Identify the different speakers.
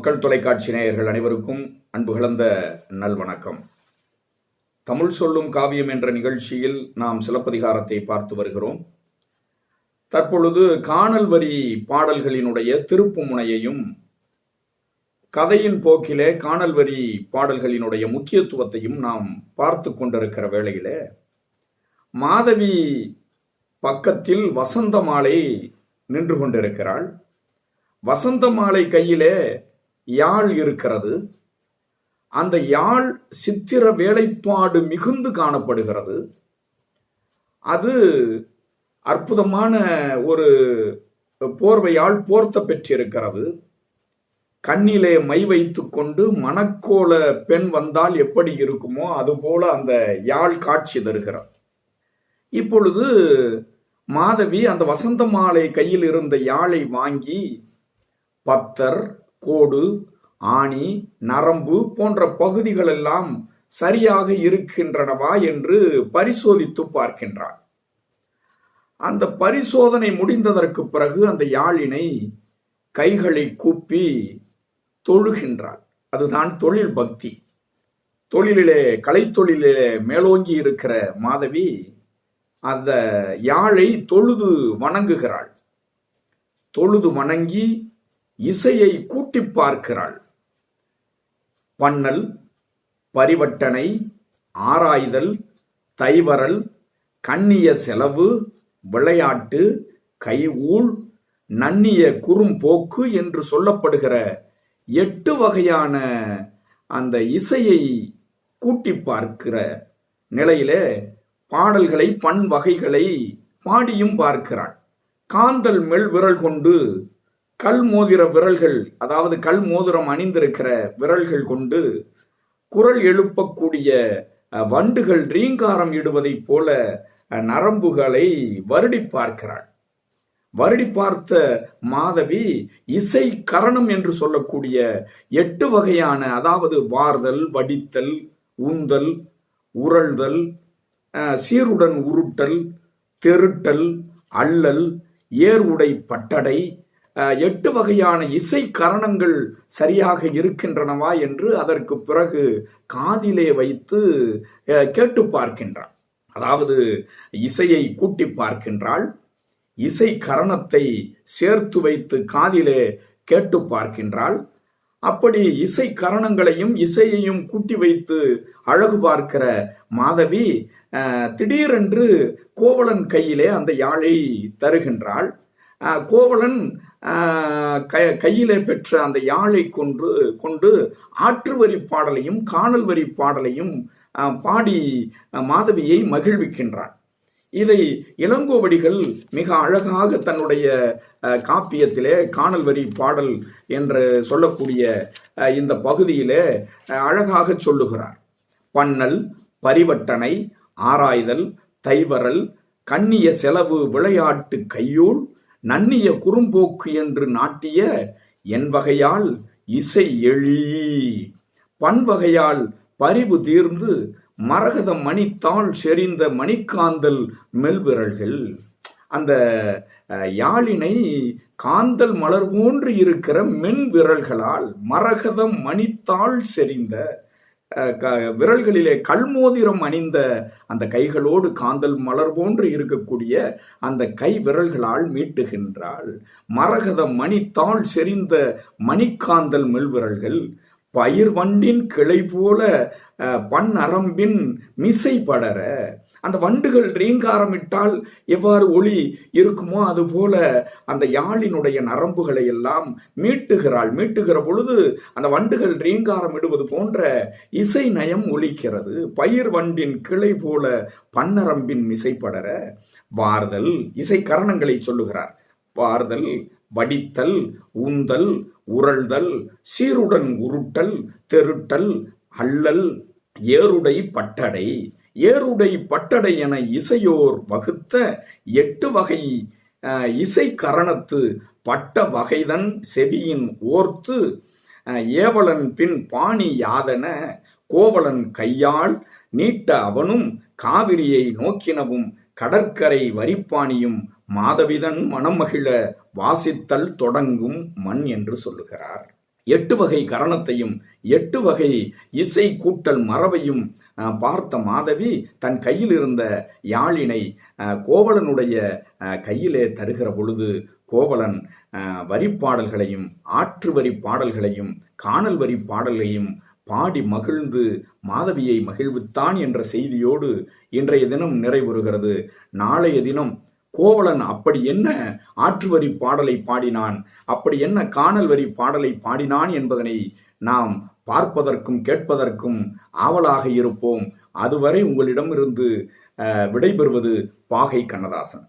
Speaker 1: மக்கள் தொலைக்காட்சி நேயர்கள் அனைவருக்கும் அன்பு கலந்த நல்வணக்கம் தமிழ் சொல்லும் காவியம் என்ற நிகழ்ச்சியில் நாம் சிலப்பதிகாரத்தை பார்த்து வருகிறோம். தற்பொழுது காணல் வரி பாடல்களினுடைய திருப்பு முனையையும் கதையின் போக்கிலே காணல் வரி பாடல்களினுடைய முக்கியத்துவத்தையும் நாம் பார்த்து கொண்டிருக்கிற வேளையில மாதவி பக்கத்தில் வசந்த மாலை நின்று கொண்டிருக்கிறாள். வசந்த மாலை கையிலே யாழ் இருக்கிறது. அந்த யாழ் சித்திர வேலைப்பாடு மிகுந்து காணப்படுகிறது. அது அற்புதமான ஒரு போர்வையால் போர்த்த பெற்றிருக்கிறது கண்ணிலே மை வைத்து கொண்டு மணக்கோல பெண் வந்தால் எப்படி இருக்குமோ அதுபோல அந்த யாழ் காட்சி தருகிறார் இப்பொழுது மாதவி அந்த வசந்த மாலை கையில் இருந்த யாழை வாங்கி பத்தர் கோடு ஆணி நரம்பு போன்ற பகுதிகள் எல்லாம் சரியாக இருக்கின்றனவா என்று பரிசோதித்து பார்க்கின்றார் அந்த பரிசோதனை முடிந்ததற்கு பிறகு அந்த யாழினை கைகளை கூப்பி தொழுகின்றாள் அதுதான் தொழில் பக்தி. தொழிலிலே கலைத்தொழிலே மேலோங்கி இருக்கிற மாதவி அந்த யாழை தொழுது வணங்குகிறாள். தொழுது வணங்கி இசையை கூட்டி பார்க்கிறாள். பண்ணல் பரிவட்டனை ஆராய்தல் தைவரல் கண்ணிய செலவு விளையாட்டு கைஊழ் நன்னிய குறும்போக்கு என்று சொல்லப்படுகிற எட்டு வகையான அந்த இசையை கூட்டி பார்க்கிற நிலையில பாடல்களை பண் வகைகளை பாடியும் பார்க்கிறாள். காந்தல் மெல் விரல் கொண்டு கல் மோதிர விரல்கள் அதாவது கல் மோதிரம் அணிந்திருக்கிற விரல்கள் கொண்டு குரல் எழுப்பக்கூடிய வண்டுகள் ரீங்காரம் இடுவதைப் போல நரம்புகளை வருடி பார்க்கிறாள். வருடி பார்த்த மாதவி இசை கரணம் என்று சொல்லக்கூடிய எட்டு வகையான அதாவது வார்தல் வடித்தல் ஊந்தல் உரள்தல் சீருடன் உருட்டல் தெருட்டல் அள்ளல் ஏர் உடை பட்டடை எட்டு வகையான இசை கரணங்கள் சரியாக இருக்கின்றனவா என்று அதற்கு பிறகு காதிலே வைத்து கேட்டு பார்க்கின்றான். அதாவது இசையை கூட்டி பார்க்கின்றாள். இசை கரணத்தை சேர்த்து வைத்து காதிலே கேட்டு பார்க்கின்றாள். அப்படி இசை கரணங்களையும் இசையையும் கூட்டி வைத்து அழகு பார்க்கிற மாதவி திடீரென்று கோவலன் கையிலே அந்த யாழை தருகின்றாள். கோவலன் கையிலே பெற்ற அந்த யாழை கொன்று கொண்டு ஆற்று வரி பாடலையும் காணல் வரி பாடலையும் பாடி மாதவியை மகிழ்விக்கின்றான். இதை இளங்கோவடிகள் மிக அழகாக தன்னுடைய காப்பியத்திலே காணல் வரி பாடல் என்று சொல்லக்கூடிய இந்த பகுதியிலே அழகாக சொல்லுகிறார். பன்னல் பரிவட்டனை ஆராய்தல் தைவரல் கண்ணிய செலவு விளையாட்டு கையூல் நன்னிய குறும்போக்கு என்று நாட்டிய என் வகையால் இசை எழி. பன்வகையால் பரிவு தீர்ந்து மரகத மணித்தாள் செறிந்த மணிக்காந்தல் மெல்விரல்கள். அந்த யாழினை காந்தல் மலர் போன்று இருக்கிற மென் விரல்களால் மரகதம் மணித்தாள் செறிந்த விரல்களிலே கல்மோதிரம் அணிந்த அந்த கைகளோடு காந்தல் மலர் போன்று இருக்கக்கூடிய அந்த கை விரல்களால் மீட்டுகின்றாள். மரகத மணித்தாள் செறிந்த மணிக்காந்தல் மெல்விரல்கள் பயிர் வண்டின் கிளை போல பன் அரம்பின் மிசை படர அந்த வண்டுகள் ரீங்காரமிட்டால் எவ்வாறு ஒளி இருக்குமோ அது போல அந்த யாழினுடைய நரம்புகளை எல்லாம் மீட்டுகிறாள். மீட்டுகிற பொழுது அந்த வண்டுகள் ரீங்காரம் இடுவது போன்ற இசை நயம் ஒலிக்கிறது. பயிர் வண்டின் கிளை போல பன்னரம்பின் மிசைப்படர வார்தல் இசை கரணங்களை சொல்லுகிறார். வார்தல் வடித்தல் ஊந்தல் உரள்தல் சீருடன் உருட்டல் தெருட்டல் அள்ளல் ஏருடை பட்டடை ஏருடை பட்டடை என இசையோர் வகுத்த எட்டு வகை இசை கரணத்து பட்ட வகைதன் செவியின் ஓர்த்து ஏவலன் பின் பாணி யாதன கோவலன் கையால் நீட்ட அவனும் காவிரியை நோக்கினவும் கடற்கரை வரிப்பாணியும் மாதவிதன் மனமகிழ வாசித்தல் தொடங்கும் மண் என்று சொல்லுகிறார். எட்டு வகை கரணத்தையும் எட்டு வகை இசை கூட்டல் மரபையும் பார்த்த மாதவி தன் கையில் இருந்த யாழினை கோவலனுடைய கையிலே தருகிற பொழுது கோவலன் வரிப்பாடல்களையும் ஆற்று வரி பாடல்களையும் காணல் வரி பாடல்களையும் பாடி மகிழ்ந்து மாதவியை மகிழ்வித்தான் என்ற செய்தியோடு இன்றைய தினம் நிறைவுறுகிறது. நாளைய தினம் கோவலன் அப்படி என்ன ஆற்று வரி பாடலை பாடினான்? அப்படி என்ன காணல் வரி பாடலை பாடினான் என்பதனை நாம் பார்ப்பதற்கும் கேட்பதற்கும் ஆவலாக இருப்போம். அதுவரை உங்களிடமிருந்து விடைபெறுவது பாகை கண்ணதாசன்.